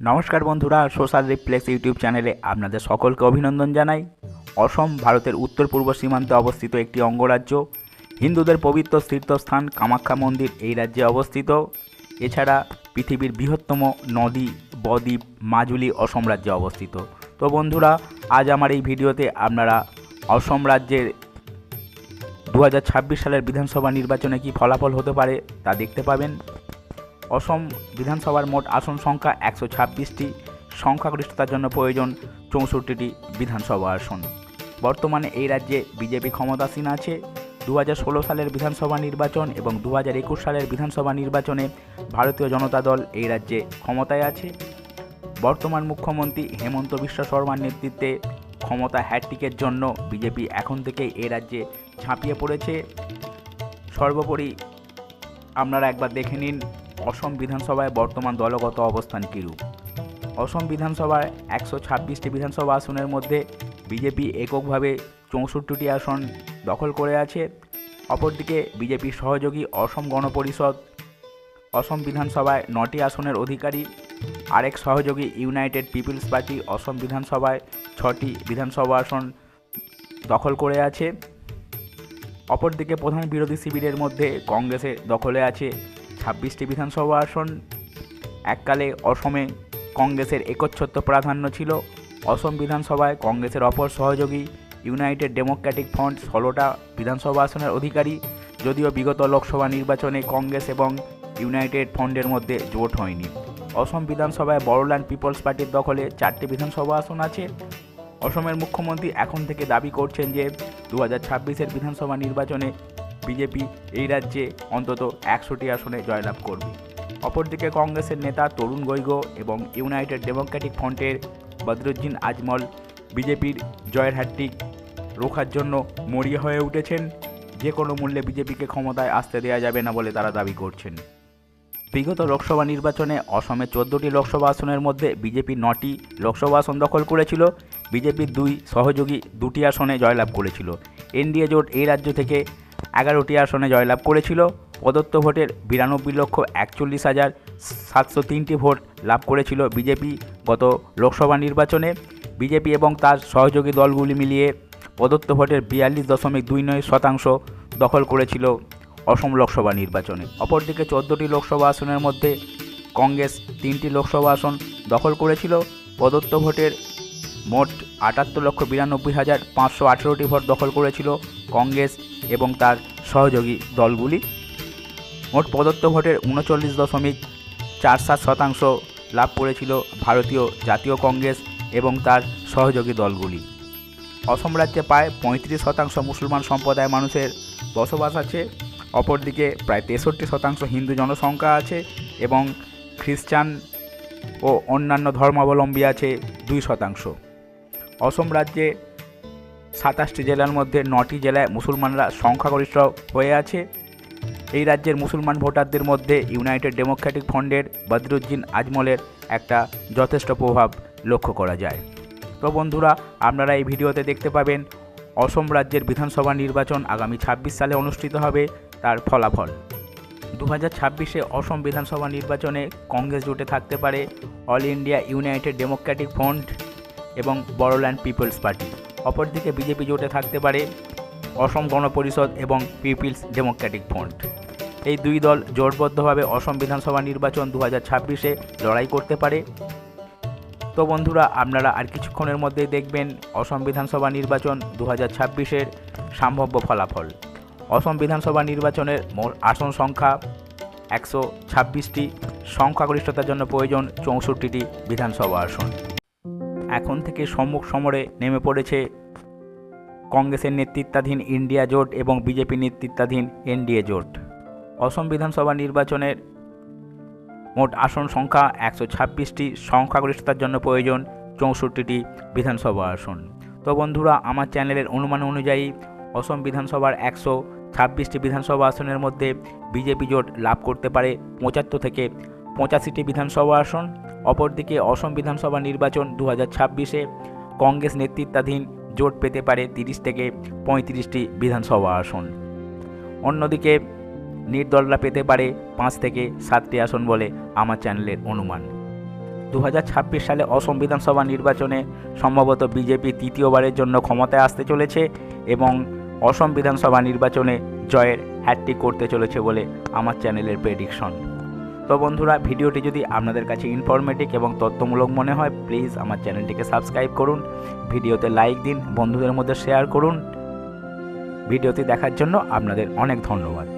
নমস্কার বন্ধুরা, social রিপ্লেক্স YouTube চ্যানেলে আপনাদের সকলকে অভিনন্দন জানাই। অসম, ভারতের উত্তর পূর্ব সীমান্তে অবস্থিত একটি অঙ্গরাজ্য। হিন্দুদের পবিত্র তীর্থস্থান কামাখ্যা মন্দির এই রাজ্যে অবস্থিত। এছাড়া পৃথিবীর বৃহত্তম নদী, বদ্বীপ, মাজুলি অসম রাজ্যে অবস্থিত। তো বন্ধুরা, আজ আমার এই ভিডিওতে আপনারা অসম রাজ্যের দু হাজার ছাব্বিশ সালের বিধানসভা নির্বাচনে কি ফলাফল হতে পারে তা দেখতে পাবেন। অসম বিধানসভার মোট আসন সংখ্যা একশো ছাব্বিশটি। সংখ্যাগরিষ্ঠতার জন্য প্রয়োজন চৌষট্টিটি বিধানসভা আসন। বর্তমানে এই রাজ্যে বিজেপি ক্ষমতাসীন আছে। দু সালের বিধানসভা নির্বাচন এবং দু সালের বিধানসভা নির্বাচনে ভারতীয় জনতা দল এই রাজ্যে ক্ষমতায় আছে। বর্তমান মুখ্যমন্ত্রী হেমন্ত বিশ্ব শর্মার নেতৃত্বে ক্ষমতা হ্যাট্রিকের জন্য বিজেপি এখন থেকেই এই রাজ্যে ঝাঁপিয়ে পড়েছে। সর্বোপরি আপনারা একবার দেখে নিন অসম বিধানসভায় বর্তমান দলগত অবস্থান কীরূপ? অসম বিধানসভায় একশো ছাব্বিশটি বিধানসভা আসনের মধ্যে বিজেপি এককভাবে চৌষট্টিটি আসন দখল করে আছে। অপরদিকে বিজেপির সহযোগী অসম গণপরিষদ, অসম বিধানসভায় নটি আসনের অধিকারী, আরেক সহযোগী ইউনাইটেড পিপলস পার্টি অসম বিধানসভায় ছটি বিধানসভা আসন দখল করে আছে। অপরদিকে প্রধান বিরোধী শিবিরের মধ্যে কংগ্রেসের দখলে আছে ছাব্বিশটি বিধানসভা আসন। এককালে অসমে কংগ্রেসের একচ্ছত্ব প্রাধান্য ছিল। অসম বিধানসভায় কংগ্রেসের অপর সহযোগী ইউনাইটেড ডেমোক্রেটিক ফ্রন্ট ষোলোটা বিধানসভা আসনের অধিকারী। যদিও বিগত লোকসভা নির্বাচনে কংগ্রেস এবং ইউনাইটেড ফ্রন্টের মধ্যে জোট হয়নি। অসম বিধানসভায় বড়োল্যান্ড পিপলস পার্টির দখলে চারটি বিধানসভা আসন আছে। অসমের মুখ্যমন্ত্রী এখন থেকে দাবি করছেন যে দু হাজার ছাব্বিশের বিধানসভা নির্বাচনে বিজেপি এই রাজ্যে অন্তত একশোটি আসনে জয়লাভ করবে। অপরদিকে কংগ্রেসের নেতা তরুণ গৈগ এবং ইউনাইটেড ডেমোক্রেটিক ফ্রন্টের বদরুদ্দিন আজমল বিজেপির জয়ের হ্যাট্রিক রোখার জন্য মরিয়া হয়ে উঠেছেন। যে কোনো মূল্যে বিজেপিকে ক্ষমতায় আসতে দেওয়া যাবে না বলে তারা দাবি করছেন। বিগত লোকসভা নির্বাচনে অসমে চোদ্দোটি লোকসভা আসনের মধ্যে বিজেপি নটি লোকসভা আসন দখল করেছিল। বিজেপির দুই, সহযোগী দুটি আসনে জয়লাভ করেছিল। এনডিএ জোট এই রাজ্য থেকে এগারোটি আসনে জয়লাভ করেছিল। প্রদত্ত ভোটের বিরানব্বই লক্ষ একচল্লিশ হাজার সাতশো তিনটি ভোট লাভ করেছিল বিজেপি গত লোকসভা নির্বাচনে। বিজেপি এবং তার সহযোগী দলগুলি মিলিয়ে প্রদত্ত ভোটের বিয়াল্লিশ দশমিক দুই নয় শতাংশ দখল করেছিল অসম লোকসভা নির্বাচনে। অপরদিকে চোদ্দোটি লোকসভা আসনের মধ্যে কংগ্রেস তিনটি লোকসভা আসন দখল করেছিল। প্রদত্ত ভোটের মোট আটাত্তর লক্ষ বিরানব্বই হাজার পাঁচশো আঠেরোটি ভোট দখল করেছিল কংগ্রেস এবং তার সহযোগী দলগুলি। মোট প্রদত্ত ভোটের উনচল্লিশ দশমিক চার সাত শতাংশ লাভ করেছিল ভারতীয় জাতীয় কংগ্রেস এবং তার সহযোগী দলগুলি। অসম রাজ্যে প্রায় পঁয়ত্রিশ শতাংশ মুসলমান সম্প্রদায়ের মানুষের বসবাস আছে। অপরদিকে প্রায় তেষট্টি শতাংশ হিন্দু জনসংখ্যা আছে এবং খ্রিস্টান ও অন্যান্য ধর্মাবলম্বী আছে দুই শতাংশ। অসম রাজ্যে সাতাশটি জেলার মধ্যে নটি জেলায় মুসলমানরা সংখ্যাগরিষ্ঠ হয়ে আছে। এই রাজ্যের মুসলমান ভোটারদের মধ্যে ইউনাইটেড ডেমোক্রেটিক ফ্রন্টের বদরুদ্দিন আজমলের একটা যথেষ্ট প্রভাব লক্ষ্য করা যায়। তো বন্ধুরা, আপনারা এই ভিডিওতে দেখতে পাবেন অসম রাজ্যের বিধানসভা নির্বাচন আগামী ছাব্বিশ সালে অনুষ্ঠিত হবে, তার ফলাফল। দু হাজার ছাব্বিশে অসম বিধানসভা নির্বাচনে কংগ্রেস জোটে থাকতে পারে All India United Democratic Front. এবং বড়োল্যান্ড পিপলস পার্টি অপরদিকে বিজেপি জোটে থাকতে পারে অসম গণপরিষদ এবং পিপলস ডেমোক্রেটিক ফ্রন্ট এই দুই দল জোটবদ্ধভাবে অসম বিধানসভা নির্বাচন দু হাজার ছাব্বিশে লড়াই করতে পারে। তো বন্ধুরা, আপনারা আর কিছুক্ষণের মধ্যেই দেখবেন অসম বিধানসভা নির্বাচন দু হাজার ছাব্বিশের সম্ভাব্য ফলাফল। অসম বিধানসভা নির্বাচনের আসন সংখ্যা একশো ছাব্বিশটি। সংখ্যাগরিষ্ঠতার জন্য প্রয়োজন চৌষট্টিটি বিধানসভা আসন। এখন থেকে সম্মুখ সমরে নেমে পড়েছে কংগ্রেসের নেতৃত্বাধীন ইন্ডিয়া জোট এবং বিজেপি নেতৃত্বাধীন এনডিএ জোট। অসম বিধানসভা নির্বাচনের মোট আসন সংখ্যা একশো ছাব্বিশটি, সংখ্যাগরিষ্ঠতার জন্য প্রয়োজন চৌষট্টিটি বিধানসভা আসন। তো বন্ধুরা, আমার চ্যানেলের অনুমান অনুযায়ী অসম বিধানসভার একশো ছাব্বিশটি বিধানসভা আসনের মধ্যে বিজেপি জোট লাভ করতে পারে পঁচাত্তর থেকে পঁচাশিটি বিধানসভা আসন। অপরদিকে অসম বিধানসভা নির্বাচন দু হাজার ছাব্বিশে কংগ্রেস নেতৃত্বাধীন জোট পেতে পারে তিরিশ থেকে পঁয়ত্রিশটি বিধানসভা আসন। অন্যদিকে নির্দলরা পেতে পারে পাঁচ থেকে সাতটি আসন বলে আমার চ্যানেলের অনুমান। দু সালে অসম বিধানসভা নির্বাচনে সম্ভবত বিজেপি তৃতীয়বারের জন্য ক্ষমতায় আসতে চলেছে এবং অসম বিধানসভা নির্বাচনে জয়ের হ্যাট্রিক করতে চলেছে বলে আমার চ্যানেলের প্রেডিকশন। তো বন্ধুরা, ভিডিওটি যদি আপনাদের কাছে ইনফরমেটিভ এবং তথ্যমূলক মনে হয় প্লিজ আমার চ্যানেলটিকে সাবস্ক্রাইব করুন, ভিডিওতে লাইক দিন, বন্ধুদের মধ্যে শেয়ার করুন। ভিডিওটি দেখার জন্য আপনাদের অনেক ধন্যবাদ।